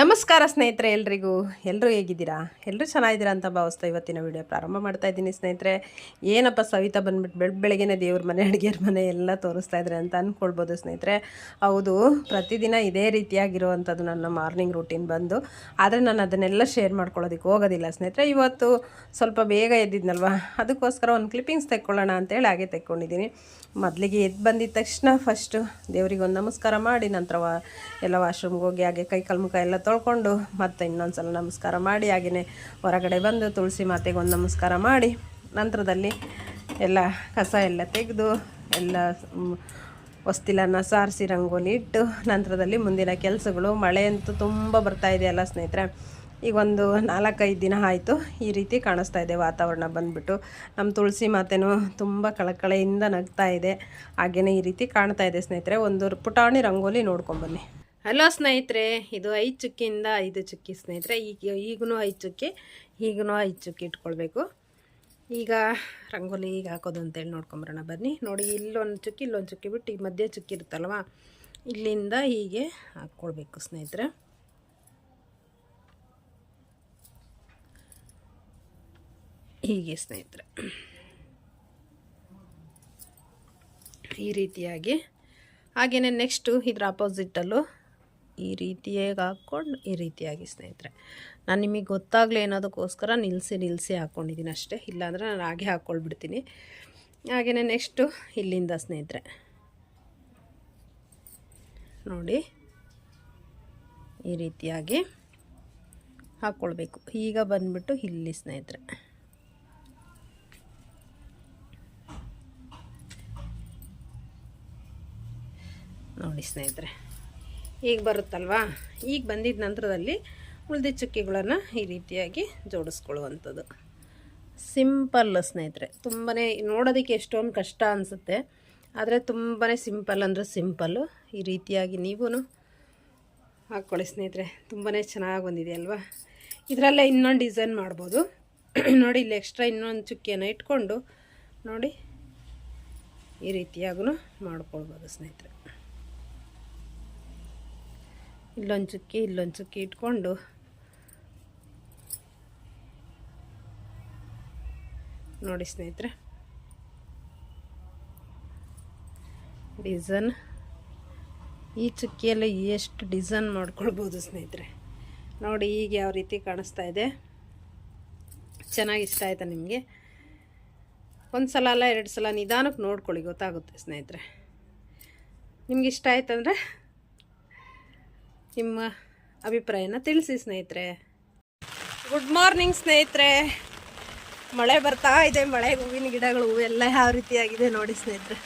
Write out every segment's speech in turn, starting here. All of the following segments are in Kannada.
ನಮಸ್ಕಾರ ಸ್ನೇಹಿತರೆ ಎಲ್ರಿಗೂ. ಎಲ್ಲರೂ ಹೇಗಿದ್ದೀರಾ? ಎಲ್ಲರೂ ಚೆನ್ನಾಗಿದ್ದೀರಾ ಅಂತ ಭಾವಿಸ್ತಾ ಇವತ್ತಿನ ವಿಡಿಯೋ ಪ್ರಾರಂಭ ಮಾಡ್ತಾ ಇದ್ದೀನಿ ಸ್ನೇಹಿತರೆ. ಏನಪ್ಪ ಸವಿತಾ ಬಂದ್ಬಿಟ್ಟು ಬೆಳ್, ಬೆಳಗ್ಗೆನೇ ದೇವ್ರ ಮನೆ ಅಡುಗೆಯರ ಮನೆ ಎಲ್ಲ ತೋರಿಸ್ತಾ ಇದ್ದಾರೆ ಅಂತ ಅಂದ್ಕೊಳ್ಬೋದು ಸ್ನೇಹಿತರೆ. ಹೌದು, ಪ್ರತಿದಿನ ಇದೇ ರೀತಿಯಾಗಿರುವಂಥದ್ದು ನನ್ನ ಮಾರ್ನಿಂಗ್ ರೂಟೀನ್ ಬಂದು. ಆದರೆ ನಾನು ಅದನ್ನೆಲ್ಲ ಶೇರ್ ಮಾಡ್ಕೊಳ್ಳೋದಕ್ಕೆ ಹೋಗೋದಿಲ್ಲ ಸ್ನೇಹಿತರೆ. ಇವತ್ತು ಸ್ವಲ್ಪ ಬೇಗ ಎದ್ದಿದ್ನಲ್ವ? ಅದಕ್ಕೋಸ್ಕರ ಒಂದು ಕ್ಲಿಪ್ಪಿಂಗ್ಸ್ ತೆಕ್ಕೊಳ್ಳೋಣ ಅಂತೇಳಿ ಹಾಗೆ ತೆಕ್ಕೊಂಡಿದ್ದೀನಿ. ಮೊದಲಿಗೆ ಎದ್ದು ಬಂದಿದ್ದ ತಕ್ಷಣ ಫಸ್ಟು ದೇವರಿಗೆ ಒಂದು ನಮಸ್ಕಾರ ಮಾಡಿ, ನಂತರ ಎಲ್ಲ ವಾಶ್ರೂಮ್ಗೆ ಹೋಗಿ ಹಾಗೆ ಕೈ ಕಾಲು ಮುಖ ಎಲ್ಲ ತೊಳ್ಕೊಂಡು ಮತ್ತೆ ಇನ್ನೊಂದು ಸಲ ನಮಸ್ಕಾರ ಮಾಡಿ ಹಾಗೆಯೇ ಹೊರಗಡೆ ಬಂದು ತುಳಸಿ ಮಾತೆಗೆ ಒಂದು ನಮಸ್ಕಾರ ಮಾಡಿ, ನಂತರದಲ್ಲಿ ಎಲ್ಲ ಕಸ ಎಲ್ಲ ತೆಗೆದು, ಎಲ್ಲ ಹೊಸ್ತಿಲನ್ನು ಸಾರಿಸಿ ರಂಗೋಲಿ ಇಟ್ಟು, ನಂತರದಲ್ಲಿ ಮುಂದಿನ ಕೆಲಸಗಳು. ಮಳೆ ಅಂತೂ ತುಂಬ ಬರ್ತಾ ಇದೆ ಅಲ್ಲ ಸ್ನೇಹಿತರೆ? ಈಗ ಒಂದು ನಾಲ್ಕೈದು ದಿನ ಆಯಿತು, ಈ ರೀತಿ ಕಾಣಿಸ್ತಾ ಇದೆ ವಾತಾವರಣ ಬಂದುಬಿಟ್ಟು. ನಮ್ಮ ತುಳಸಿ ಮಾತೆನೂ ತುಂಬ ಕಳಕಳೆಯಿಂದ ನಗ್ತಾ ಇದೆ. ಹಾಗೆಯೇ ಈ ರೀತಿ ಕಾಣ್ತಾ ಇದೆ ಸ್ನೇಹಿತರೆ. ಒಂದು ಪುಟಾಣಿ ರಂಗೋಲಿ ನೋಡ್ಕೊಂಬನ್ನಿ ಹಲೋ ಸ್ನೇಹಿತರೆ, ಇದು ಐದು ಚುಕ್ಕಿಯಿಂದ ಐದು ಚುಕ್ಕಿ ಸ್ನೇಹಿತರೆ, ಈಗ ಈಗೂ ಐದು ಚುಕ್ಕಿ ಈಗೂ ಐದು ಚುಕ್ಕಿ ಇಟ್ಕೊಳ್ಬೇಕು. ಈಗ ರಂಗೋಲಿ ಈಗ ಹಾಕೋದು ಅಂತೇಳಿ ನೋಡ್ಕೊಂಬರೋಣ, ಬನ್ನಿ. ನೋಡಿ, ಇಲ್ಲೊಂದು ಚುಕ್ಕಿ ಇಲ್ಲೊಂದು ಚುಕ್ಕಿ ಬಿಟ್ಟು ಈ ಮಧ್ಯೆ ಚುಕ್ಕಿ ಇರುತ್ತಲ್ವ? ಇಲ್ಲಿಂದ ಹೀಗೆ ಹಾಕ್ಕೊಳ್ಬೇಕು ಸ್ನೇಹಿತರೆ. ಹೀಗೆ ಸ್ನೇಹಿತರೆ. ಈ ರೀತಿಯಾಗಿ. ಹಾಗೆಯೇ ನೆಕ್ಸ್ಟು ಇದರ ಆಪೋಸಿಟಲ್ಲೂ ಈ ರೀತಿಯಾಗಿ ಹಾಕ್ಕೊಂಡು ಈ ರೀತಿಯಾಗಿ ಸ್ನೇಹಿತರೆ. ನಾನು ನಿಮಗೆ ಗೊತ್ತಾಗಲಿ ಅನ್ನೋದಕ್ಕೋಸ್ಕರ ನಿಲ್ಲಿಸಿ ನಿಲ್ಲಿಸಿ ಹಾಕ್ಕೊಂಡಿದ್ದೀನಿ ಅಷ್ಟೇ. ಇಲ್ಲಾಂದರೆ ನಾನು ಹಾಗೆ ಹಾಕ್ಕೊಳ್ಬಿಡ್ತೀನಿ ಹಾಗೆಯೇ ನೆಕ್ಸ್ಟು ಇಲ್ಲಿಂದ ಸ್ನೇಹಿತರೆ. ನೋಡಿ, ಈ ರೀತಿಯಾಗಿ ಹಾಕ್ಕೊಳ್ಬೇಕು ಈಗ ಬಂದ್ಬಿಟ್ಟು ಇಲ್ಲಿ ಸ್ನೇಹಿತರೆ. ನೋಡಿ ಸ್ನೇಹಿತರೆ. ಈಗ ಬರುತ್ತಲ್ವಾ? ಈಗ ಬಂದಿದ್ದ ನಂತರದಲ್ಲಿ ಉಳಿದ ಚುಕ್ಕಿಗಳನ್ನು ಈ ರೀತಿಯಾಗಿ ಜೋಡಿಸ್ಕೊಳ್ಳುವಂಥದ್ದು. ಸಿಂಪಲ್ ಸ್ನೇಹಿತರೆ ತುಂಬಾ ನೋಡೋದಕ್ಕೆ ಎಷ್ಟೊಂದು ಕಷ್ಟ ಅನಿಸುತ್ತೆ, ಆದರೆ ತುಂಬಾ ಸಿಂಪಲ್ ಅಂದರೆ ಸಿಂಪಲ್ಲು ಈ ರೀತಿಯಾಗಿ ನೀವೂ ಹಾಕ್ಕೊಳ್ಳಿ ಸ್ನೇಹಿತರೆ ತುಂಬಾ ಚೆನ್ನಾಗಿ ಬಂದಿದೆ ಅಲ್ವಾ? ಇದರಲ್ಲೇ ಇನ್ನೊಂದು ಡಿಸೈನ್ ಮಾಡ್ಬೋದು. ನೋಡಿ, ಇಲ್ಲಿ ಎಕ್ಸ್ಟ್ರಾ ಇನ್ನೊಂದು ಚುಕ್ಕಿಯನ್ನು ಇಟ್ಕೊಂಡು ನೋಡಿ ಈ ರೀತಿಯಾಗೂ ಮಾಡ್ಕೊಳ್ಬೋದು ಸ್ನೇಹಿತರೆ. ಇಲ್ಲೊಂದು ಚುಕ್ಕಿ ಇಲ್ಲೊಂದು ಚುಕ್ಕಿ ಇಟ್ಕೊಂಡು ನೋಡಿ ಸ್ನೇಹಿತರೆ. ಡಿಸೈನ್. ಈ ಚುಕ್ಕಿಯಲ್ಲಿ ಎಷ್ಟು ಡಿಸೈನ್ ಮಾಡ್ಕೊಳ್ಬೋದು ಸ್ನೇಹಿತರೆ? ನೋಡಿ ಈಗ ಯಾವ ರೀತಿ ಕಾಣಿಸ್ತಾ ಇದೆ. ಚೆನ್ನಾಗಿ ಇಷ್ಟ ಆಯ್ತಾ ನಿಮಗೆ? ಒಂದು ಸಲ ಅಲ್ಲ, ಎರಡು ಸಲ ನಿಧಾನಕ್ಕೆ ನೋಡ್ಕೊಳ್ಳಿ, ಗೊತ್ತಾಗುತ್ತೆ ಸ್ನೇಹಿತರೆ. ನಿಮ್ಗೆ ಇಷ್ಟ ಆಯ್ತಂದರೆ ನಿಮ್ಮ ಅಭಿಪ್ರಾಯನ ತಿಳಿಸಿ, ಸ್ನೇಹಿತರೆ. ಗುಡ್ ಮಾರ್ನಿಂಗ್ ಸ್ನೇಹಿತರೆ. ಮಳೆ ಬರ್ತಾ ಇದೆ. ಮಳೆ, ಹೂವಿನ ಗಿಡಗಳು ಹೂವೆಲ್ಲ ಯಾವ ರೀತಿಯಾಗಿದೆ ನೋಡಿ, ಸ್ನೇಹಿತರೆ.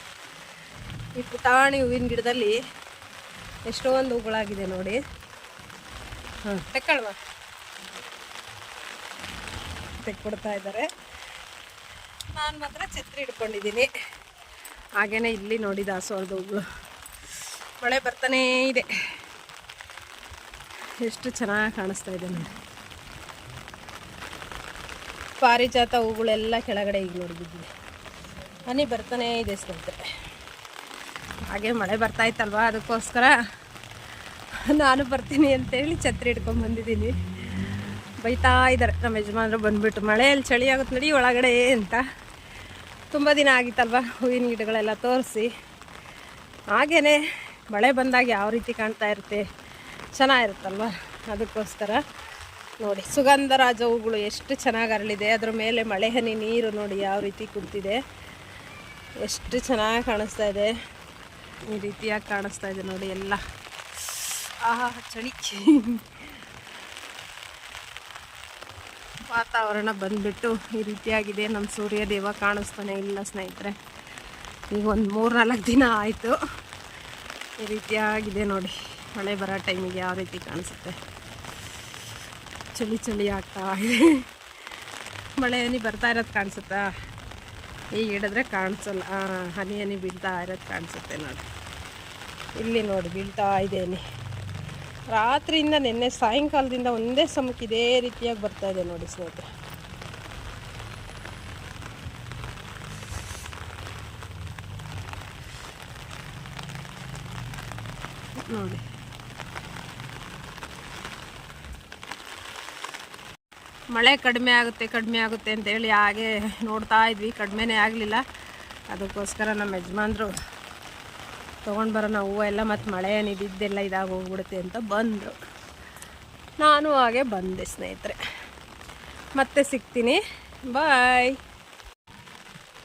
ಈ ಪುಟಾಣಿ ಹೂವಿನ ಗಿಡದಲ್ಲಿ ಎಷ್ಟೊಂದು ಹೂಗಳಾಗಿದೆ ನೋಡಿ. ಹಾಂ, ತೆಕ್ಕಳ್ವಾ. ತೆಕ್ಕೊಡ್ತಾ ಇದ್ದಾರೆ. ನಾನು ಮಾತ್ರ ಛತ್ರಿ ಹಿಡ್ಕೊಂಡಿದ್ದೀನಿ ಹಾಗೇನೆ ಇಲ್ಲಿ ನೋಡಿ ದಾಸವಾಳದ ಹೂಗಳು. ಮಳೆ ಬರ್ತಾನೇ ಇದೆ. ಎಷ್ಟು ಚೆನ್ನಾಗಿ ಕಾಣಿಸ್ತಾ ಇದೆ ನೋಡಿ. ಪಾರಿಜಾತ ಹೂಗಳೆಲ್ಲ ಕೆಳಗಡೆ ಈಗ ನೋಡಿ ಬಿದ್ದಿದೆ. ಹನಿ ಬರ್ತಾನೇ ಇದೆ ಸ್ನೇಹಿತರೆ. ಹಾಗೆ ಮಳೆ ಬರ್ತಾ ಅದಕ್ಕೋಸ್ಕರ ನಾನು ಬರ್ತೀನಿ ಅಂತೇಳಿ ಛತ್ರಿ ಹಿಡ್ಕೊಂಡು ಬಂದಿದ್ದೀನಿ. ಬೈತಾ ಇದ್ದಾರೆ. ನಮ್ಮ ಯಜಮಾನರು ಬಂದುಬಿಟ್ಟು ಮಳೆಯಲ್ಲಿ ಚಳಿ ಆಗುತ್ತೆ ನಡಿ ಒಳಗಡೆ ಅಂತ. ತುಂಬ ದಿನ ಆಗಿತ್ತಲ್ವ ಹೂವಿನ ಗಿಡಗಳೆಲ್ಲ ತೋರಿಸಿ. ಹಾಗೇ ಮಳೆ ಬಂದಾಗ ಯಾವ ರೀತಿ ಕಾಣ್ತಾ ಇರುತ್ತೆ? ಚೆನ್ನಾಗಿರುತ್ತಲ್ವ? ಅದಕ್ಕೋಸ್ಕರ ನೋಡಿ, ಸುಗಂಧರಾಜ ಹೂಗಳು ಎಷ್ಟು ಚೆನ್ನಾಗಿ ಅರಳಿದೆ. ಅದ್ರ ಮೇಲೆ ಮಳೆ ಹನಿ ನೀರು ನೋಡಿ ಯಾವ ರೀತಿ ಕುಂತಿದೆ. ಎಷ್ಟು ಚೆನ್ನಾಗಿ ಕಾಣಿಸ್ತಾ ಇದೆ. ಈ ರೀತಿಯಾಗಿ ಕಾಣಿಸ್ತಾ ಇದೆ ನೋಡಿ ಎಲ್ಲ. ಆಹಾ, ಚಳಿ. ವಾತಾವರಣ ಬಂದ್ಬಿಟ್ಟು ಈ ರೀತಿಯಾಗಿದೆ. ನಮ್ಮ ಸೂರ್ಯ ದೇವ ಕಾಣಿಸ್ತಾನೆ ಇಲ್ಲ ಸ್ನೇಹಿತರೆ. ಈಗ ಒಂದು ಮೂರು ನಾಲ್ಕು ದಿನ ಆಯಿತು. ಈ ರೀತಿಯಾಗಿದೆ ನೋಡಿ. ಮಳೆ ಬರೋ ಟೈಮಿಗೆ ಯಾವ ರೀತಿ ಕಾಣಿಸುತ್ತೆ. ಚಳಿ ಚಳಿ ಆಗ್ತಾ ಇದೆ. ಮಳೆ ಹನಿ ಬರ್ತಾ ಇರೋದು ಕಾಣಿಸುತ್ತಾ? ಈಗ ಹಿಡಿದ್ರೆ ಕಾಣಿಸಲ್ಲ. ಹನಿ ಹನಿ ಬೀಳ್ತಾ ಇರೋದು ಕಾಣಿಸುತ್ತೆ ನೋಡಿ. ಇಲ್ಲಿ ನೋಡಿ ಬೀಳ್ತಾ ಇದೆ ಹನಿ. ರಾತ್ರಿಯಿಂದ ನಿನ್ನೆ ಸಾಯಂಕಾಲದಿಂದ ಒಂದೇ ಸಮಕ್ಕೆ ಇದೇ ರೀತಿಯಾಗಿ ಬರ್ತಾ ಇದೆ ನೋಡಿ ಸ್ನೇಹಿತರೆ. ನೋಡಿ. ಮಳೆ ಕಡಿಮೆ ಆಗುತ್ತೆ ಕಡಿಮೆ ಆಗುತ್ತೆ ಅಂತೇಳಿ ಹಾಗೆ ನೋಡ್ತಾ ಇದ್ವಿ. ಕಡಿಮೆನೇ ಆಗಲಿಲ್ಲ. ಅದಕ್ಕೋಸ್ಕರ ನಮ್ಮ ಯಜಮಾನ್ರು ತೊಗೊಂಡು ಬರೋಣ, ಹೂವು ಎಲ್ಲ ಮತ್ತು ಮಳೆ ಏನಿದ್ದೆಲ್ಲ ಇದಾಗಿ ಹೋಗ್ಬಿಡುತ್ತೆ ಅಂತ ಬಂದರು. ನಾನು ಹಾಗೆ ಬಂದೆ ಸ್ನೇಹಿತರೆ. ಮತ್ತೆ ಸಿಗ್ತೀನಿ. ಬಾಯ್.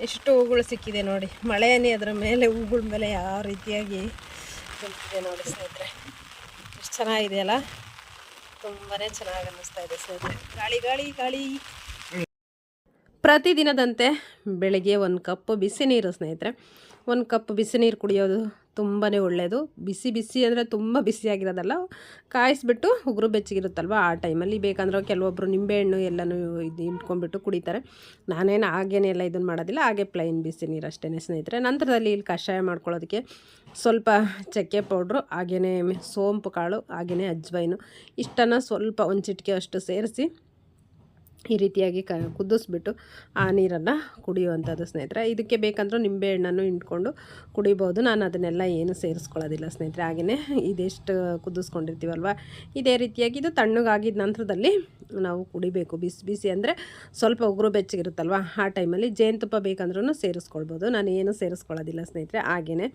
ಎಷ್ಟು ಹೂಗಳು ಸಿಕ್ಕಿದೆ ನೋಡಿ. ಮಳೆನೇ ಅದರ ಮೇಲೆ ಹೂಗಳ ಮೇಲೆ ಯಾವ ರೀತಿಯಾಗಿ ಸಿಕ್ಕಿದೆ ನೋಡಿ ಸ್ನೇಹಿತರೆ. ಎಷ್ಟು ಚೆನ್ನಾಗಿದೆಯಲ್ಲ? ತುಂಬಾ ಚೆನ್ನಾಗಿ ಅನ್ನಿಸ್ತಾ ಇದೆ ಸರ್. ಗಾಳಿ ಗಾಳಿ ಗಾಳಿ. ಪ್ರತಿದಿನದಂತೆ ಬೆಳಗ್ಗೆ ಒಂದು ಕಪ್ ಬಿಸಿ ನೀರು ಸ್ನೇಹಿತರೆ. ಒಂದು ಕಪ್ ಬಿಸಿ ನೀರು ಕುಡಿಯೋದು ತುಂಬಾ ಒಳ್ಳೆಯದು ಬಿಸಿ ಬಿಸಿ ಅಂದರೆ ತುಂಬ ಬಿಸಿಯಾಗಿರೋದಲ್ಲ ಕಾಯಿಸ್ಬಿಟ್ಟು ಉಗುರು ಬೆಚ್ಚಗಿರುತ್ತಲ್ವ ಆ ಟೈಮಲ್ಲಿ. ಬೇಕಂದ್ರೆ ಕೆಲವೊಬ್ಬರು ನಿಂಬೆಹಣ್ಣು ಎಲ್ಲನೂ ಇದು ಇಟ್ಕೊಂಡ್ಬಿಟ್ಟು ಕುಡಿತಾರೆ. ನಾನೇನು ಹಾಗೇನೆ ಎಲ್ಲ ಇದನ್ನು ಮಾಡೋದಿಲ್ಲ, ಹಾಗೆ ಪ್ಲೈನ್ ಬಿಸಿ ನೀರು ಅಷ್ಟೇ ಸ್ನೇಹಿತರೆ. ನಂತರದಲ್ಲಿ ಇಲ್ಲಿ ಕಷಾಯ ಮಾಡ್ಕೊಳ್ಳೋದಕ್ಕೆ ಸ್ವಲ್ಪ ಚಕ್ಕೆ ಪೌಡ್ರು ಹಾಗೆಯೇ ಸೋಂಪು ಕಾಳು ಹಾಗೆಯೇ ಅಜ್ವೈನು. ಇಷ್ಟನ್ನು ಸ್ವಲ್ಪ ಒಂದು ಚಿಟಿಕೆ ಅಷ್ಟು ಸೇರಿಸಿ ಈ ರೀತಿಯಾಗಿ ಕ ಕುದಿಸ್ಬಿಟ್ಟು ಆ ನೀರನ್ನು ಕುಡಿಯುವಂಥದ್ದು ಸ್ನೇಹಿತರೆ. ಇದಕ್ಕೆ ಬೇಕಂದ್ರೂ ನಿಂಬೆಹಣ್ಣನ್ನು ಹಿಂಡ್ಕೊಂಡು ಕುಡಿಬೋದು. ನಾನು ಅದನ್ನೆಲ್ಲ ಏನು ಸೇರಿಸ್ಕೊಳ್ಳೋದಿಲ್ಲ ಸ್ನೇಹಿತರೆ. ಹಾಗೆಯೇ ಇದೆಷ್ಟು ಕುದಿಸ್ಕೊಂಡಿರ್ತೀವಲ್ವ? ಇದೇ ರೀತಿಯಾಗಿ ಇದು ತಣ್ಣಗಾಗಿದ್ದ ನಂತರದಲ್ಲಿ ನಾವು ಕುಡಿಬೇಕು. ಬಿಸಿ ಬಿಸಿ ಅಂದರೆ ಸ್ವಲ್ಪ ಉಗುರು ಬೆಚ್ಚಗಿರುತ್ತಲ್ವ? ಆ ಟೈಮಲ್ಲಿ ಜೇನುತುಪ್ಪ ಬೇಕಂದ್ರೂ ಸೇರಿಸ್ಕೊಳ್ಬೋದು. ನಾನು ಏನು ಸೇರಿಸ್ಕೊಳ್ಳೋದಿಲ್ಲ ಸ್ನೇಹಿತರೆ. ಹಾಗೆಯೇ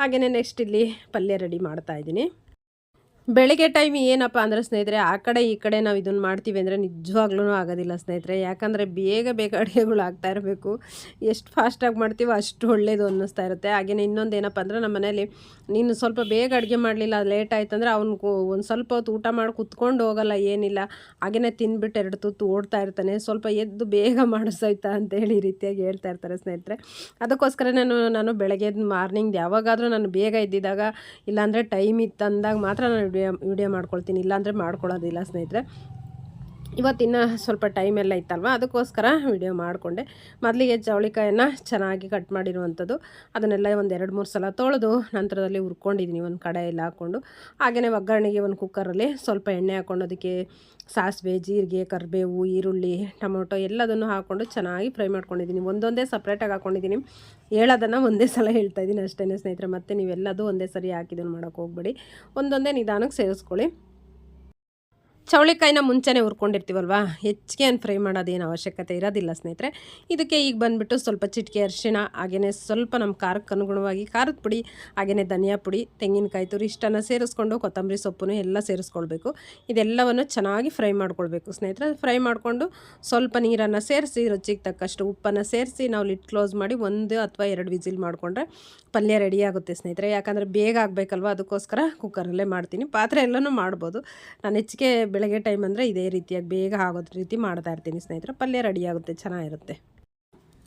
ಹಾಗೆಯೇ ನೆಕ್ಸ್ಟ್ ಇಲ್ಲಿ ಪಲ್ಯ ರೆಡಿ ಮಾಡ್ತಾಯಿದ್ದೀನಿ ಬೆಳಿಗ್ಗೆ ಟೈಮ್ ಏನಪ್ಪ ಅಂದರೆ ಸ್ನೇಹಿತರೆ, ಆ ಕಡೆ ಈ ಕಡೆ ನಾವು ಇದನ್ನು ಮಾಡ್ತೀವಿ ಅಂದರೆ ನಿಜವಾಗ್ಲೂ ಆಗೋದಿಲ್ಲ ಸ್ನೇಹಿತರೆ. ಯಾಕಂದರೆ ಬೇಗ ಬೇಗ ಅಡುಗೆಗಳು ಆಗ್ತಾ ಇರಬೇಕು. ಎಷ್ಟು ಫಾಸ್ಟಾಗಿ ಮಾಡ್ತೀವೋ ಅಷ್ಟು ಒಳ್ಳೇದು ಅನ್ನಿಸ್ತಾ ಇರುತ್ತೆ. ಹಾಗೆಯೇ ಇನ್ನೊಂದು ಏನಪ್ಪ ಅಂದರೆ ನಮ್ಮ ಮನೇಲಿ ನೀನು ಸ್ವಲ್ಪ ಬೇಗ ಅಡುಗೆ ಮಾಡಲಿಲ್ಲ ಲೇಟ್ ಆಯ್ತು ಅಂದರೆ ಅವ್ನು ಒಂದು ಸ್ವಲ್ಪ ಹೊತ್ತು ಊಟ ಮಾಡಿ ಕುತ್ಕೊಂಡು ಹೋಗಲ್ಲ, ಏನಿಲ್ಲ. ಹಾಗೆಯೇ ತಿಂದ್ಬಿಟ್ಟು ಎರಡು ತುತ್ತು ಓಡ್ತಾ ಇರ್ತಾನೆ. ಸ್ವಲ್ಪ ಎದ್ದು ಬೇಗ ಮಾಡಿಸೋಯ್ತಾ ಅಂತೇಳಿ ಈ ರೀತಿಯಾಗಿ ಹೇಳ್ತಾ ಇರ್ತಾರೆ ಸ್ನೇಹಿತರೆ. ಅದಕ್ಕೋಸ್ಕರ ನಾನು ನಾನು ಬೆಳಗ್ಗೆ ಮಾರ್ನಿಂಗ್ ಯಾವಾಗಾದರೂ ನಾನು ಬೇಗ ಇದ್ದಿದ್ದಾಗ ಇಲ್ಲಾಂದರೆ ಟೈಮ್ ಇತ್ತು ಅಂದಾಗ ಮಾತ್ರ ನಾನು ವಿಡಿಯೋ ವಿಡಿಯೋ ಮಾಡ್ಕೊಳ್ತೀನಿ ಇಲ್ಲಾಂದರೆ ಮಾಡ್ಕೊಳ್ಳೋದಿಲ್ಲ ಸ್ನೇಹಿತರೆ. ಇವತ್ತಿನ ಸ್ವಲ್ಪ ಟೈಮ್ ಎಲ್ಲ ಇತ್ತಲ್ವ? ಅದಕ್ಕೋಸ್ಕರ ವಿಡಿಯೋ ಮಾಡಿಕೊಂಡೆ. ಮೊದಲಿಗೆ ಜವಳಿಕಾಯನ್ನು ಚೆನ್ನಾಗಿ ಕಟ್ ಮಾಡಿರುವಂಥದ್ದು. ಅದನ್ನೆಲ್ಲ ಒಂದು ಎರಡು ಮೂರು ಸಲ ತೊಳೆದು ನಂತರದಲ್ಲಿ ಹುರ್ಕೊಂಡಿದ್ದೀನಿ ಒಂದು ಕಡೆ ಎಲ್ಲ ಹಾಕ್ಕೊಂಡು. ಹಾಗೆಯೇ ಒಗ್ಗರಣೆಗೆ ಒಂದು ಕುಕ್ಕರಲ್ಲಿ ಸ್ವಲ್ಪ ಎಣ್ಣೆ ಹಾಕ್ಕೊಂಡು ಅದಕ್ಕೆ ಸಾಸಿವೆ, ಜೀರಿಗೆ, ಕರಿಬೇವು, ಈರುಳ್ಳಿ, ಟೊಮೊಟೊ ಎಲ್ಲದನ್ನು ಹಾಕ್ಕೊಂಡು ಚೆನ್ನಾಗಿ ಫ್ರೈ ಮಾಡ್ಕೊಂಡಿದ್ದೀನಿ ಒಂದೊಂದೇ ಸಪ್ರೇಟಾಗಿ ಹಾಕ್ಕೊಂಡಿದ್ದೀನಿ ಹೇಳೋದನ್ನು ಒಂದೇ ಸಲ ಹೇಳ್ತಾ ಇದ್ದೀನಿ ಅಷ್ಟೇ ಸ್ನೇಹಿತರೆ. ಮತ್ತು ನೀವೆಲ್ಲದೂ ಒಂದೇ ಸರಿ ಹಾಕಿದ್ದನ್ನು ಮಾಡೋಕ್ಕೆ ಹೋಗ್ಬೇಡಿ. ಒಂದೊಂದೇ ನಿಧಾನಕ್ಕೆ ಸೇರಿಸ್ಕೊಳ್ಳಿ ಚೌಳಿಕಾಯಿನ ಮುಂಚೆನೇ ಹುರ್ಕೊಂಡಿರ್ತೀವಲ್ವಾ? ಹೆಚ್ಚಿಗೆ ಏನು ಫ್ರೈ ಮಾಡೋದೇನು ಅವಶ್ಯಕತೆ ಇರೋದಿಲ್ಲ ಸ್ನೇಹಿತರೆ. ಇದಕ್ಕೆ ಈಗ ಬಂದುಬಿಟ್ಟು ಸ್ವಲ್ಪ ಚಿಟಿಕೆ ಅರಿಶಿಣ ಹಾಗೆಯೇ ಸ್ವಲ್ಪ ನಮ್ಮ ಖಾರಕ್ಕೆ ಅನುಗುಣವಾಗಿ ಖಾರದ ಪುಡಿ ಹಾಗೆಯೇ ಧನಿಯಾ ಪುಡಿ, ತೆಂಗಿನಕಾಯಿ ತುರಿ ಇಷ್ಟನ್ನು ಸೇರಿಸ್ಕೊಂಡು ಕೊತ್ತಂಬರಿ ಸೊಪ್ಪನ್ನು ಎಲ್ಲ ಸೇರಿಸ್ಕೊಳ್ಬೇಕು. ಇದೆಲ್ಲವನ್ನು ಚೆನ್ನಾಗಿ ಫ್ರೈ ಮಾಡ್ಕೊಳ್ಬೇಕು ಸ್ನೇಹಿತರೆ. ಫ್ರೈ ಮಾಡಿಕೊಂಡು ಸ್ವಲ್ಪ ನೀರನ್ನು ಸೇರಿಸಿ, ರುಚಿಗೆ ತಕ್ಕಷ್ಟು ಉಪ್ಪನ್ನು ಸೇರಿಸಿ ನಾವು ಲಿಟ್ ಕ್ಲೋಸ್ ಮಾಡಿ ಒಂದು ಅಥವಾ ಎರಡು ವಿಸಿಲ್ ಮಾಡಿಕೊಂಡ್ರೆ ಪಲ್ಯ ರೆಡಿ ಆಗುತ್ತೆ ಸ್ನೇಹಿತರೆ. ಯಾಕಂದರೆ ಬೇಗ ಆಗಬೇಕಲ್ವ? ಅದಕ್ಕೋಸ್ಕರ ಕುಕ್ಕರಲ್ಲೇ ಮಾಡ್ತೀನಿ. ಪಾತ್ರೆ ಎಲ್ಲನೂ ಮಾಡ್ಬೋದು. ನಾನು ಹೆಚ್ಚಿಗೆ ಬೆಳಗ್ಗೆ ಟೈಮ್ ಅಂದರೆ ಇದೇ ರೀತಿಯಾಗಿ ಬೇಗ ಆಗೋದ ರೀತಿ ಮಾಡ್ತಾ ಇರ್ತೀನಿ ಸ್ನೇಹಿತರೆ. ಪಲ್ಯ ರೆಡಿ ಆಗುತ್ತೆ, ಚೆನ್ನಾಗಿರುತ್ತೆ.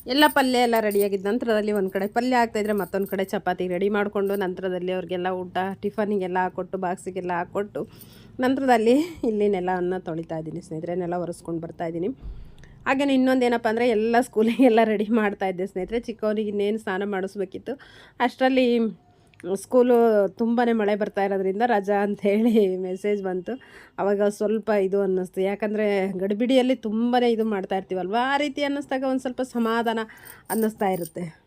ಎಲ್ಲ ಪಲ್ಯ ಎಲ್ಲ ರೆಡಿಯಾಗಿದ್ದ ನಂತರದಲ್ಲಿ ಒಂದು ಕಡೆ ಪಲ್ಯ ಆಗ್ತಾಯಿದ್ರೆ ಮತ್ತೊಂದು ಕಡೆ ಚಪಾತಿ ರೆಡಿ ಮಾಡಿಕೊಂಡು ನಂತರದಲ್ಲಿ ಅವ್ರಿಗೆಲ್ಲ ಊಟ ಟಿಫನಿಗೆಲ್ಲ ಹಾಕ್ಕೊಟ್ಟು ಬಾಕ್ಸಿಗೆಲ್ಲ ಹಾಕ್ಕೊಟ್ಟು ನಂತರದಲ್ಲಿ ಇಲ್ಲಿ ನೆಲವನ್ನು ತೊಳಿತಾ ಇದ್ದೀನಿ ಸ್ನೇಹಿತರೆ. ನೆಲ ಒರೆಸ್ಕೊಂಡು ಬರ್ತಾಯಿದ್ದೀನಿ ಹಾಗೆಯೇ ಇನ್ನೊಂದು ಏನಪ್ಪ ಅಂದರೆ ಎಲ್ಲ ಸ್ಕೂಲಿಗೆಲ್ಲ ರೆಡಿ ಮಾಡ್ತಾ ಇದ್ದೆ ಸ್ನೇಹಿತರೆ. ಚಿಕ್ಕವನಿಗೆ ಇನ್ನೇನು ಸ್ನಾನ ಮಾಡಿಸ್ಬೇಕಿತ್ತು. ಅಷ್ಟರಲ್ಲಿ ಸ್ಕೂಲು ತುಂಬಾ ಮಳೆ ಬರ್ತಾ ಇರೋದ್ರಿಂದ ರಜಾ ಅಂಥೇಳಿ ಮೆಸೇಜ್ ಬಂತು. ಅವಾಗ ಸ್ವಲ್ಪ ಇದು ಅನ್ನಿಸ್ತು. ಯಾಕಂದರೆ ಗಡಿಬಿಡಿಯಲ್ಲಿ ತುಂಬಾ ಇದು ಮಾಡ್ತಾ ಇರ್ತೀವಲ್ವ? ಆ ರೀತಿ ಅನ್ನಿಸ್ದಾಗ ಒಂದು ಸ್ವಲ್ಪ ಸಮಾಧಾನ ಅನ್ನಿಸ್ತಾ ಇರುತ್ತೆ.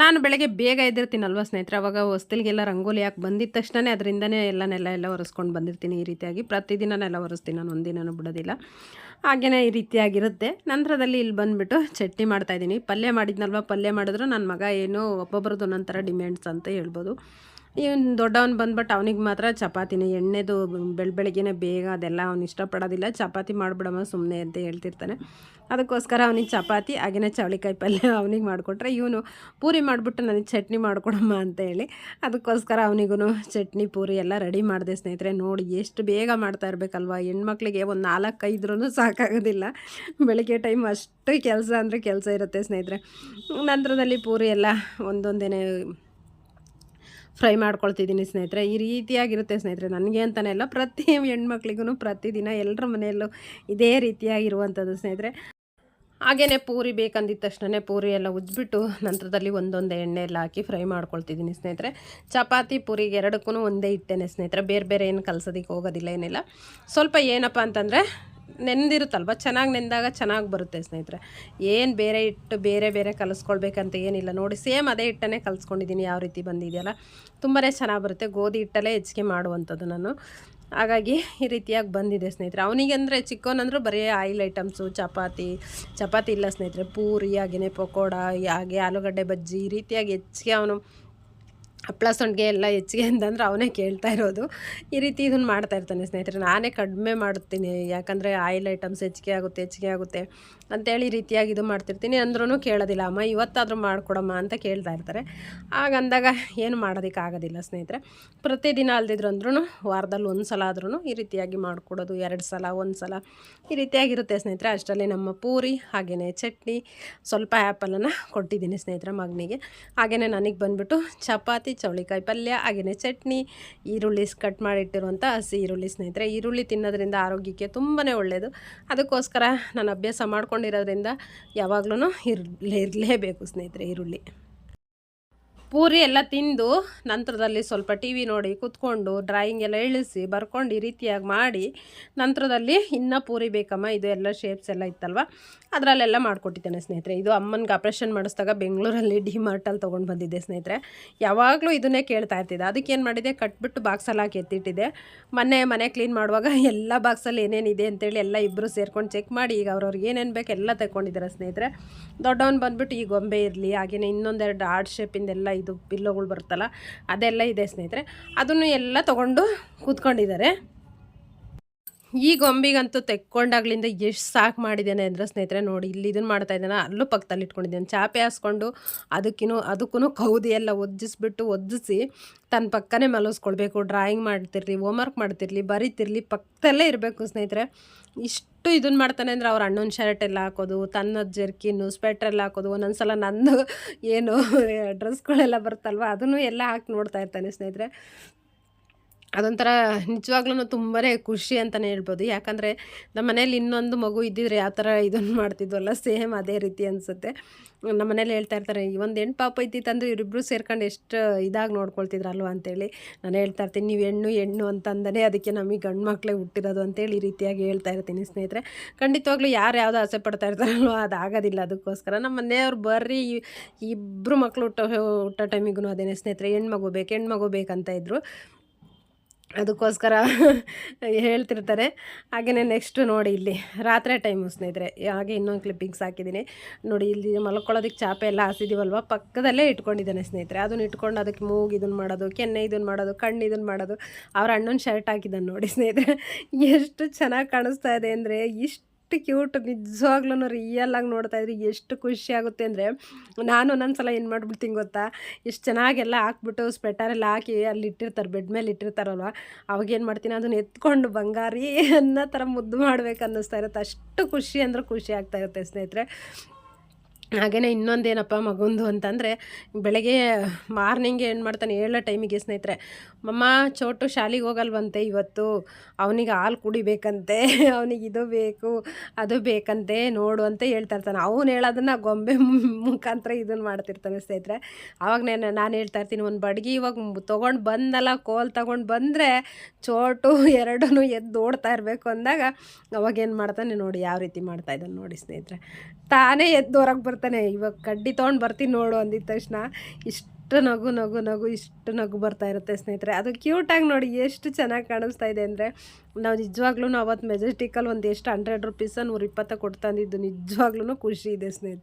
ನಾನು ಬೆಳಗ್ಗೆ ಬೇಗ ಎದ್ದಿರ್ತೀನಲ್ವ ಸ್ನೇಹಿತರೆ? ಅವಾಗ ಹೊಸ್ತಿಲ್ಗೆಲ್ಲ ರಂಗೋಲಿ ಹಾಕಿ ಬಂದಿದ್ದ ತಕ್ಷಣ ಅದರಿಂದನೇ ಎಲ್ಲ ನೆಲ ಎಲ್ಲ ಒರೆಸ್ಕೊಂಡು ಬಂದಿರ್ತೀನಿ ಈ ರೀತಿಯಾಗಿ. ಪ್ರತಿದಿನ ನೆಲ ಒರೆಸ್ತೀನಿ, ನಾನು ಒಂದಿನೂ ಬಿಡೋದಿಲ್ಲ. ಹಾಗೆಯೇ ಈ ರೀತಿಯಾಗಿರುತ್ತೆ. ನಂತರದಲ್ಲಿ ಇಲ್ಲಿ ಬಂದುಬಿಟ್ಟು ಚಟ್ನಿ ಮಾಡ್ತಾಯಿದ್ದೀನಿ ಪಲ್ಯ ಮಾಡಿದ್ನಲ್ವ? ಪಲ್ಯ ಮಾಡಿದ್ರು ನನ್ನ ಮಗ ಏನೋ ಒಬ್ಬೊಬ್ರದ್ದು ಒಂದೊಂಥರ ಡಿಮ್ಯಾಂಡ್ಸ್ ಅಂತ ಹೇಳ್ಬೋದು. ಇವನು ದೊಡ್ಡವನು ಬಂದ್ಬಿಟ್ಟು ಅವನಿಗೆ ಮಾತ್ರ ಚಪಾತಿನೇ, ಎಣ್ಣೆದು ಬೆಳ ಬೆಳಗ್ಗೆನೇ ಬೇಗ ಅದೆಲ್ಲ ಅವ್ನು ಇಷ್ಟಪಡೋದಿಲ್ಲ. ಚಪಾತಿ ಮಾಡಿಬಿಡಮ್ಮ ಸುಮ್ಮನೆ ಅಂತ ಹೇಳ್ತಿರ್ತಾನೆ. ಅದಕ್ಕೋಸ್ಕರ ಅವನಿಗೆ ಚಪಾತಿ ಹಾಗೆಯೇ ಚವಳಿಕಾಯಿ ಪಲ್ಯ ಅವನಿಗೆ ಮಾಡಿಕೊಟ್ರೆ ಇವನು ಪೂರಿ ಮಾಡಿಬಿಟ್ಟು ನನಗೆ ಚಟ್ನಿ ಮಾಡಿಕೊಡಮ್ಮ ಅಂತ ಹೇಳಿ ಅದಕ್ಕೋಸ್ಕರ ಅವನಿಗೂ ಚಟ್ನಿ, ಪೂರಿ ಎಲ್ಲ ರೆಡಿ ಮಾಡಿದೆ ಸ್ನೇಹಿತರೆ. ನೋಡಿ ಎಷ್ಟು ಬೇಗ ಮಾಡ್ತಾ ಇರಬೇಕಲ್ವ. ಹೆಣ್ಮಕ್ಳಿಗೆ ಒಂದು ನಾಲ್ಕು ಐದ್ರೂ ಸಾಕಾಗೋದಿಲ್ಲ. ಬೆಳಗ್ಗೆ ಟೈಮ್ ಅಷ್ಟು ಕೆಲಸ ಅಂದರೆ ಕೆಲಸ ಇರುತ್ತೆ ಸ್ನೇಹಿತರೆ. ನಂತರದಲ್ಲಿ ಪೂರಿ ಎಲ್ಲ ಒಂದೊಂದೇ ಫ್ರೈ ಮಾಡ್ಕೊಳ್ತಿದ್ದೀನಿ ಸ್ನೇಹಿತರೆ. ಈ ರೀತಿಯಾಗಿರುತ್ತೆ ಸ್ನೇಹಿತರೆ ನನಗೆ ಅಂತಲೇ ಅಲ್ಲ, ಪ್ರತಿ ಹೆಣ್ಮಕ್ಳಿಗೂ ಪ್ರತಿದಿನ ಎಲ್ಲರ ಮನೆಯಲ್ಲೂ ಇದೇ ರೀತಿಯಾಗಿರುವಂಥದ್ದು ಸ್ನೇಹಿತರೆ. ಹಾಗೆಯೇ ಪೂರಿ ಬೇಕಂದಿದ್ದ ತಕ್ಷಣ ಪೂರಿ ಎಲ್ಲ ಉಜ್ಬಿಟ್ಟು ನಂತರದಲ್ಲಿ ಒಂದೊಂದು ಎಣ್ಣೆ ಎಲ್ಲ ಹಾಕಿ ಫ್ರೈ ಮಾಡ್ಕೊಳ್ತಿದ್ದೀನಿ ಸ್ನೇಹಿತರೆ. ಚಪಾತಿ ಪೂರಿಗೆ ಎರಡಕ್ಕೂ ಒಂದೇ ಇಟ್ಟೇನೆ ಸ್ನೇಹಿತರೆ. ಬೇರೆ ಬೇರೆ ಏನು ಕಲಸೋದಕ್ಕೆ ಹೋಗೋದಿಲ್ಲ ಏನಿಲ್ಲ. ಸ್ವಲ್ಪ ಏನಪ್ಪ ಅಂತಂದರೆ ನೆಂದಿರುತ್ತಲ್ವ ಚೆನ್ನಾಗಿ ನೆಂದಾಗ ಚೆನ್ನಾಗಿ ಬರುತ್ತೆ ಸ್ನೇಹಿತರೆ. ಏನು ಬೇರೆ ಇಟ್ಟು ಬೇರೆ ಬೇರೆ ಕಲಿಸ್ಕೊಳ್ಬೇಕಂತ ಏನಿಲ್ಲ. ನೋಡಿ ಸೇಮ್ ಅದೇ ಹಿಟ್ಟನ್ನೇ ಕಲಿಸ್ಕೊಂಡಿದ್ದೀನಿ. ಯಾವ ರೀತಿ ಬಂದಿದೆಯಲ್ಲ? ತುಂಬಾ ಚೆನ್ನಾಗಿ ಬರುತ್ತೆ. ಗೋಧಿ ಹಿಟ್ಟಲ್ಲೇ ಹೆಚ್ಚಿಗೆ ಮಾಡುವಂಥದ್ದು ನಾನು. ಹಾಗಾಗಿ ಈ ರೀತಿಯಾಗಿ ಬಂದಿದೆ ಸ್ನೇಹಿತರೆ. ಅವನಿಗೆ ಅಂದರೆ ಚಿಕ್ಕವನಂದ್ರೂ ಬರೀ ಆಯಿಲ್ ಐಟಮ್ಸು, ಚಪಾತಿ ಚಪಾತಿ ಇಲ್ಲ ಸ್ನೇಹಿತರೆ. ಪೂರಿ ಹಾಗೆಯೇ ಪಕೋಡ, ಹಾಗೆ ಆಲೂಗಡ್ಡೆ ಬಜ್ಜಿ ಈ ರೀತಿಯಾಗಿ ಹೆಚ್ಚಿಗೆ ಅವನು ಹಪ್ಪಳ ಸಂಡಿಗೆ ಎಲ್ಲ ಹೆಚ್ಚಿಗೆ ಅಂತಂದ್ರೆ ಅವನೇ ಕೇಳ್ತಾ ಇರೋದು. ಈ ರೀತಿ ಇದನ್ನು ಮಾಡ್ತಾ ಇರ್ತಾನೆ ಸ್ನೇಹಿತರೆ. ನಾನೇ ಕಡಿಮೆ ಮಾಡ್ತೀನಿ. ಯಾಕಂದರೆ ಆಯಿಲ್ ಐಟಮ್ಸ್ ಹೆಚ್ಚಿಗೆ ಆಗುತ್ತೆ ಹೆಚ್ಚಿಗೆ ಆಗುತ್ತೆ ಅಂತೇಳಿ ಈ ರೀತಿಯಾಗಿ ಇದು ಮಾಡ್ತಿರ್ತೀನಿ ಅಂದ್ರೂ ಕೇಳೋದಿಲ್ಲ. ಅಮ್ಮ, ಇವತ್ತಾದರೂ ಮಾಡಿಕೊಡಮ್ಮ ಅಂತ ಕೇಳ್ತಾ ಇರ್ತಾರೆ. ಹಾಗಂದಾಗ ಏನು ಮಾಡೋದಕ್ಕಾಗೋದಿಲ್ಲ ಸ್ನೇಹಿತರೆ. ಪ್ರತಿದಿನ ಅಲ್ದಿದ್ರು ಅಂದ್ರೂ ವಾರದಲ್ಲಿ ಒಂದು ಸಲ ಆದ್ರೂ ಈ ರೀತಿಯಾಗಿ ಮಾಡಿಕೊಡೋದು. ಎರಡು ಸಲ, ಒಂದು ಸಲ ಈ ರೀತಿಯಾಗಿರುತ್ತೆ ಸ್ನೇಹಿತರೆ. ಅಷ್ಟರಲ್ಲಿ ನಮ್ಮ ಪೂರಿ ಹಾಗೆಯೇ ಚಟ್ನಿ, ಸ್ವಲ್ಪ ಆ್ಯಪಲನ್ನು ಕೊಟ್ಟಿದ್ದೀನಿ ಸ್ನೇಹಿತರೆ ಮಗನಿಗೆ. ಹಾಗೆಯೇ ನನಗೆ ಬಂದುಬಿಟ್ಟು ಚಪಾತಿ ಚೌಳಿಕಾಯಿ ಪಲ್ಯ ಹಾಗೆಯೇ ಚಟ್ನಿ, ಈರುಳ್ಳಿ ಕಟ್ ಮಾಡಿಟ್ಟಿರುವಂಥ ಹಸಿ ಈರುಳ್ಳಿ ಸ್ನೇಹಿತರೆ. ಈರುಳ್ಳಿ ತಿನ್ನೋದ್ರಿಂದ ಆರೋಗ್ಯಕ್ಕೆ ತುಂಬಾ ಒಳ್ಳೆಯದು ಅದಕ್ಕೋಸ್ಕರ ನಾನು ಅಭ್ಯಾಸ ಮಾಡ್ಕೊಂಡಿರೋದ್ರಿಂದ ಯಾವಾಗಲೂ ಇರಲೇ, ಇರಲೇಬೇಕು ಸ್ನೇಹಿತರೆ ಈರುಳ್ಳಿ. ಪೂರಿ ಎಲ್ಲ ತಿಂದು ನಂತರದಲ್ಲಿ ಸ್ವಲ್ಪ ಟಿ ವಿ ನೋಡಿ ಕೂತ್ಕೊಂಡು ಡ್ರಾಯಿಂಗ್ ಎಲ್ಲ ಇಳಿಸಿ ಬರ್ಕೊಂಡು ಈ ರೀತಿಯಾಗಿ ಮಾಡಿ ನಂತರದಲ್ಲಿ ಇನ್ನೂ ಪೂರಿ ಬೇಕಮ್ಮ, ಇದು ಎಲ್ಲ ಶೇಪ್ಸ್ ಎಲ್ಲ ಇತ್ತಲ್ವ? ಅದರಲ್ಲೆಲ್ಲ ಮಾಡಿಕೊಟ್ಟಿದ್ದೇನೆ ಸ್ನೇಹಿತರೆ. ಇದು ಅಮ್ಮನಿಗೆ ಆಪ್ರೇಷನ್ ಮಾಡಿಸಿದಾಗ ಬೆಂಗಳೂರಲ್ಲಿ ಡಿ ಮಾರ್ಟಲ್ಲಿ ತೊಗೊಂಡು ಬಂದಿದ್ದೆ ಸ್ನೇಹಿತರೆ. ಯಾವಾಗಲೂ ಇದನ್ನೇ ಕೇಳ್ತಾ ಇರ್ತಿದ್ದೆ. ಅದಕ್ಕೆ ಏನು ಮಾಡಿದೆ? ಕಟ್ಬಿಟ್ಟು ಬಾಕ್ಸಲ್ಲಿ ಹಾಕಿ ಎತ್ತಿಟ್ಟಿದ್ದೆ. ಮೊನ್ನೆ ಮನೆ ಕ್ಲೀನ್ ಮಾಡುವಾಗ ಎಲ್ಲ ಬಾಕ್ಸಲ್ಲಿ ಏನೇನಿದೆ ಅಂತೇಳಿ ಎಲ್ಲ ಇಬ್ಬರು ಸೇರ್ಕೊಂಡು ಚೆಕ್ ಮಾಡಿ ಈಗ ಅವ್ರವ್ರಿಗೆ ಏನೇನು ಬೇಕು ಎಲ್ಲ ತಗೊಂಡಿದ್ದಾರೆ ಸ್ನೇಹಿತರೆ. ದೊಡ್ಡವನು ಬಂದ್ಬಿಟ್ಟು ಈ ಗೊಂಬೆ ಇರಲಿ ಹಾಗೆಯೇ ಇನ್ನೊಂದೆರಡು ಆರ್ಟ್ ಶೇಪಿಂದೆಲ್ಲ ಇದು ಪಿಲ್ಲೋಗಳು ಬರುತ್ತಲ್ಲ ಅದೆಲ್ಲ ಇದೆ ಸ್ನೇಹಿತರೆ. ಅದನ್ನು ಎಲ್ಲ ತೊಗೊಂಡು ಕೂತ್ಕೊಂಡಿದ್ದಾರೆ. ಈ ಗೊಂಬಿಗಂತೂ ತೆಕ್ಕೊಂಡಾಗ್ಲಿಂದ ಎಷ್ಟು ಸಾಕು ಮಾಡಿದ್ದೇನೆ ಅಂದ್ರೆ ಸ್ನೇಹಿತರೆ ನೋಡಿ, ಇಲ್ಲಿ ಇದನ್ನು ಮಾಡ್ತಾ ಇದ್ದಾನೆ, ಅಲ್ಲೂ ಪಕ್ಕದಲ್ಲಿ ಇಟ್ಕೊಂಡಿದ್ದೇನೆ. ಚಾಪೆ ಹಾಸ್ಕೊಂಡು ಅದಕ್ಕಿನ್ನೂ ಅದಕ್ಕೂ ಕೌದಿ ಎಲ್ಲ ಒದ್ದಿಸ್ಬಿಟ್ಟು ಒದ್ದಿಸಿ ತನ್ನ ಪಕ್ಕನೇ ಮಲಗಿಸ್ಕೊಳ್ಬೇಕು ಡ್ರಾಯಿಂಗ್ ಮಾಡ್ತಿರ್ಲಿ ಹೋಮ್ವರ್ಕ್ ಮಾಡ್ತಿರ್ಲಿ, ಬರೀತಿರ್ಲಿ, ಪಕ್ಕದಲ್ಲೇ ಇರಬೇಕು ಸ್ನೇಹಿತರೆ. ಇಷ್ಟು ಇದನ್ನು ಮಾಡ್ತಾನೆ ಅಂದರೆ ಅವ್ರ ಅಣ್ಣನ ಶರ್ಟ್ ಎಲ್ಲ ಹಾಕೋದು ತನ್ನ ಜರ್ಕಿನ್ನು ಸ್ವೆಟ್ರ್ ಎಲ್ಲ ಹಾಕೋದು ಒಂದೊಂದು ಸಲ ನಂದು ಏನು ಡ್ರೆಸ್ಗಳೆಲ್ಲ ಬರುತ್ತಲ್ವ, ಅದನ್ನು ಎಲ್ಲ ಹಾಕಿ ನೋಡ್ತಾ ಇರ್ತಾನೆ ಸ್ನೇಹಿತರೆ. ಅದೊಂಥರ ನಿಜವಾಗ್ಲೂ ತುಂಬಾ ಖುಷಿ ಅಂತಲೇ ಹೇಳ್ಬೋದು. ಯಾಕಂದರೆ ನಮ್ಮ ಮನೇಲಿ ಇನ್ನೊಂದು ಮಗು ಇದ್ದಿದ್ರೆ ಯಾವ ಥರ ಇದನ್ನು ಮಾಡ್ತಿದ್ವಲ್ಲ, ಸೇಮ್ ಅದೇ ರೀತಿ ಅನಿಸುತ್ತೆ. ನಮ್ಮ ಮನೇಲಿ ಹೇಳ್ತಾ ಇರ್ತಾರೆ ಒಂದು ಹೆಣ್ಣು ಪಾಪ ಇದ್ದಿತ್ತಂದ್ರೆ ಇವರಿಬ್ಬರು ಸೇರ್ಕೊಂಡು ಎಷ್ಟು ಇದಾಗಿ ನೋಡ್ಕೊಳ್ತಿದ್ರಲ್ವ? ಅಂತೇಳಿ. ನಾನು ಹೇಳ್ತಾ ಇರ್ತೀನಿ, ನೀವು ಹೆಣ್ಣು ಹೆಣ್ಣು ಅಂತಂದನೇ ಅದಕ್ಕೆ ನಮಗೆ ಗಂಡು ಮಕ್ಕಳೇ ಹುಟ್ಟಿರೋದು ಅಂತೇಳಿ ಈ ರೀತಿಯಾಗಿ ಹೇಳ್ತಾ ಇರ್ತೀನಿ ಸ್ನೇಹಿತರೆ. ಖಂಡಿತವಾಗ್ಲೂ ಯಾರು ಯಾವುದೋ ಆಸೆ ಪಡ್ತಾ ಇರ್ತಾರಲ್ವ ಅದು ಆಗೋದಿಲ್ಲ ಅದಕ್ಕೋಸ್ಕರ. ನಮ್ಮ ಮನೆಯವ್ರು ಬರ್ರಿ ಇಬ್ಬರು ಮಕ್ಕಳು ಹುಟ್ಟೋ ಹುಟ್ಟೋ ಟೈಮಿಗೂ ಅದೇನೇ ಸ್ನೇಹಿತರೆ, ಹೆಣ್ಮಗು ಬೇಕು, ಹೆಣ್ಮಗು ಬೇಕಂತ ಇದ್ದರು ಅದಕ್ಕೋಸ್ಕರ ಹೇಳ್ತಿರ್ತಾರೆ. ಹಾಗೆಯೇ ನೆಕ್ಸ್ಟು ನೋಡಿ ಇಲ್ಲಿ, ರಾತ್ರಿ ಟೈಮು ಸ್ನೇಹಿತರೆ, ಹಾಗೆ ಇನ್ನೊಂದು ಕ್ಲಿಪ್ಪಿಂಗ್ಸ್ ಹಾಕಿದ್ದೀನಿ. ನೋಡಿ ಇಲ್ಲಿ ಮಲ್ಕೊಳ್ಳೋದಕ್ಕೆ ಚಾಪೆ ಎಲ್ಲ ಹಾಸಿದೀವಲ್ವ? ಪಕ್ಕದಲ್ಲೇ ಇಟ್ಕೊಂಡಿದ್ದಾನೆ ಸ್ನೇಹಿತರೆ. ಅದನ್ನು ಇಟ್ಕೊಂಡು ಅದಕ್ಕೆ ಮೂಗು ಇದನ್ನು ಮಾಡೋದು, ಕೆನ್ನೆ ಇದನ್ನು ಮಾಡೋದು, ಕಣ್ಣು ಇದನ್ನು ಮಾಡೋದು. ಅವ್ರ ಅಣ್ಣನ ಶರ್ಟ್ ಹಾಕಿದ್ದಾನೆ ನೋಡಿ ಸ್ನೇಹಿತರೆ. ಎಷ್ಟು ಚೆನ್ನಾಗಿ ಕಾಣಿಸ್ತಾ ಇದೆ ಅಂದರೆ ಇಷ್ಟು ಎಷ್ಟು ಕ್ಯೂಟ್ ನಿಜವಾಗ್ಲೂ ರಿಯಲ್ ಆಗಿ ನೋಡ್ತಾ ಇದ್ರಿ. ಎಷ್ಟು ಖುಷಿ ಆಗುತ್ತೆ ಅಂದರೆ, ನಾನು ಒಂದೊಂದ್ಸಲ ಏನು ಮಾಡಿಬಿಡ್ತೀನಿ ಗೊತ್ತಾ? ಎಷ್ಟು ಚೆನ್ನಾಗೆಲ್ಲ ಹಾಕ್ಬಿಟ್ಟು ಸ್ವೆಟರೆಲ್ಲ ಹಾಕಿ ಅಲ್ಲಿ ಇಟ್ಟಿರ್ತಾರೆ ಬೆಡ್ ಮೇಲೆ ಇಟ್ಟಿರ್ತಾರಲ್ವ? ಅವಾಗ ಏನು ಮಾಡ್ತೀನಿ, ಅದನ್ನ ಎತ್ಕೊಂಡು ಬಂಗಾರಿ ಅನ್ನೋ ಥರ ಮುದ್ದು ಮಾಡ್ಬೇಕು ಅನ್ನಿಸ್ತಾ ಇರುತ್ತೆ. ಅಷ್ಟು ಖುಷಿ ಅಂದ್ರೆ ಖುಷಿ ಆಗ್ತಾ ಇರುತ್ತೆ ಸ್ನೇಹಿತರೆ. ಹಾಗೆಯೇ ಇನ್ನೊಂದೇನಪ್ಪ ಮಗುಂದು ಅಂತಂದರೆ ಬೆಳಗ್ಗೆ ಮಾರ್ನಿಂಗ್ ಏನು ಮಾಡ್ತಾನೆ ಹೇಳೋ ಟೈಮಿಗೆ ಸ್ನೇಹಿತರೆ, ಮಮ್ಮ, ಚೋಟು ಶಾಲೆಗೆ ಹೋಗಲ್ವಂತೆ ಇವತ್ತು? ಅವನಿಗೆ ಹಾಲು ಕುಡಿಬೇಕಂತೆ, ಅವನಿಗೆ ಇದು ಬೇಕು, ಅದು ಬೇಕಂತೆ, ನೋಡು ಅಂತ ಹೇಳ್ತಾ ಇರ್ತಾನೆ. ಅವನು ಹೇಳೋದನ್ನು ಗೊಂಬೆ ಮುಖಾಂತರ ಇದನ್ನು ಮಾಡ್ತಿರ್ತಾನೆ ಸ್ನೇಹಿತರೆ. ಆವಾಗ ನಾನು ನಾನು ಹೇಳ್ತಾ ಇರ್ತೀನಿ, ಒಂದು ಬಡ್ಗಿ ಇವಾಗ ತೊಗೊಂಡು ಬಂದಲ್ಲ ಕೋಲ್ ತೊಗೊಂಡು ಬಂದರೆ ಚೋಟು ಎರಡೂ ಎದ್ದು ಓಡ್ತಾ ಇರಬೇಕು ಅಂದಾಗ ಅವಾಗೇನು ಮಾಡ್ತಾನೆ, ನೋಡಿ ಯಾವ ರೀತಿ ಮಾಡ್ತಾ ಇದ್ದಾನೆ, ನೋಡಿ ಸ್ನೇಹಿತರೆ. ತಾನೇ ಎದ್ದು ಹೊರಗೆ ಬರ್ತಾನೆ. ಇವಾಗ ಕಡ್ಡಿ ತೊಗೊಂಡು ಬರ್ತೀನಿ ನೋಡು ಅಂದಿದ ತಕ್ಷಣ ಇಷ್ಟು ನಗು ನಗು ನಗು, ಇಷ್ಟು ನಗು ಬರ್ತಾ ಇರುತ್ತೆ ಸ್ನೇಹಿತರೆ. ಅದು ಕ್ಯೂಟಾಗಿ ನೋಡಿ ಎಷ್ಟು ಚೆನ್ನಾಗಿ ಕಾಣಿಸ್ತಾ ಇದೆ ಅಂದರೆ ನಾವು ನಿಜವಾಗ್ಲೂ ಅವತ್ತು ಮೆಜೆಸ್ಟಿಕಲ್ಲಿ ಒಂದು ಎಷ್ಟು ಹಂಡ್ರೆಡ್ ರುಪೀಸ ನೂರ ಇಪ್ಪತ್ತ ಕೊಡ್ತಂದಿದ್ದು ನಿಜವಾಗ್ಲೂ ಖುಷಿ ಇದೆ ಸ್ನೇಹಿತರೆ.